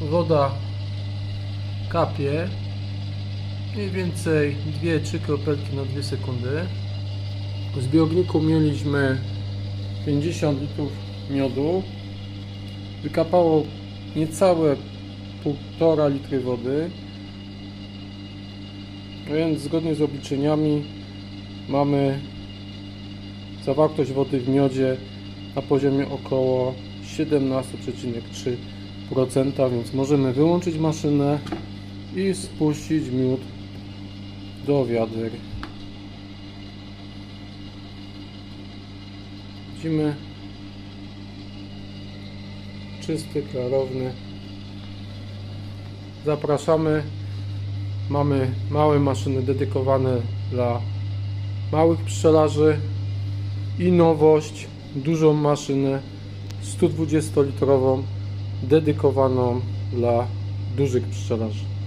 woda kapie. Mniej więcej 2-3 kropelki na 2 sekundy. W zbiorniku mieliśmy 50 litrów miodu. Wykapało niecałe 1,5 litry wody. Więc zgodnie z obliczeniami mamy zawartość wody w miodzie na poziomie około 17,3%, więc możemy wyłączyć maszynę i spuścić miód do wiader. Widzimy czysty, klarowny. Zapraszamy. Mamy małe maszyny dedykowane dla małych pszczelarzy i nowość, dużą maszynę 120 litrową dedykowaną dla dużych pszczelarzy.